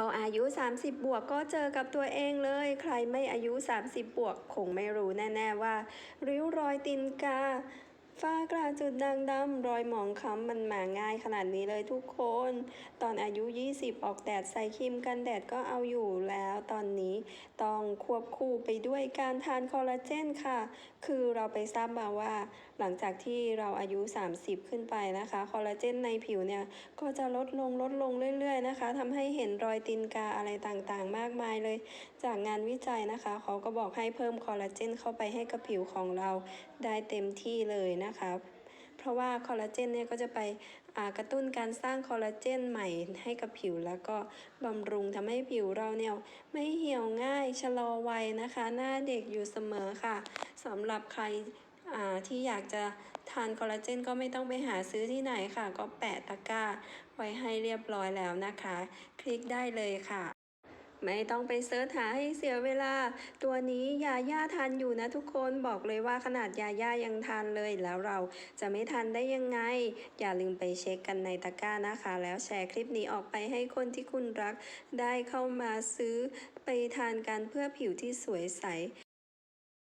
พออายุ 30 บวกก็เจอกับตัวเองเลย ใครไม่อายุ 30 บวก คงไม่รู้แน่ ๆ ว่า ริ้วรอยตินกา ฝ้ากระจุดด่างดำรอยหมองคล้ำมันมาง่ายขนาดนี้เลยทุกคน ตอนอายุ 20 ออกแดดใส่ครีมกันแดดก็เอาอยู่แล้วตอนนี้ต้องควบคู่ไปด้วยการทานคอลลาเจนค่ะ คือเราไปทราบมาว่า หลังจากที่เราอายุ 30 ขึ้นไปนะคะ คอลลาเจนในผิวเนี่ย ก็จะลดลงลดลงเรื่อยๆนะคะทำให้เห็นรอยตีนกาอะไรต่างๆ มากมายเลย จากงานวิจัยนะคะ เขาก็บอกให้เพิ่มคอลลาเจนเข้าไปให้กับผิวของเราได้เต็มที่เลยนะคะ เพราะว่าคอลลาเจนเนี่ยก็จะไปกระตุ้นการสร้างคอลลาเจนใหม่ให้กับผิวแล้วก็บำรุงทำให้ผิวเราเนี่ยไม่เหี่ยวง่ายชะลอวัยนะคะ หน้าเด็กอยู่เสมอค่ะสำหรับใครที่อยากจะทานคอลลาเจนก็ไม่ต้องไปหาซื้อที่ไหนค่ะ ก็แปะตะกร้าไว้ให้เรียบร้อยแล้วนะคะ คลิกได้เลยค่ะ ไม่ต้องไปเสิร์ชหาให้เสียเวลา ตัวนี้ยาย่าทานอยู่นะทุกคนบอกเลยว่าขนาดยาย่ายังทานเลยแล้วเราจะไม่ทานได้ยังไง อย่าลืมไปเช็คกันในตะกร้านะคะ แล้วแชร์คลิปนี้ออกไปให้คนที่คุณรัก ได้เข้ามาซื้อไปทานกันเพื่อผิวที่สวยใส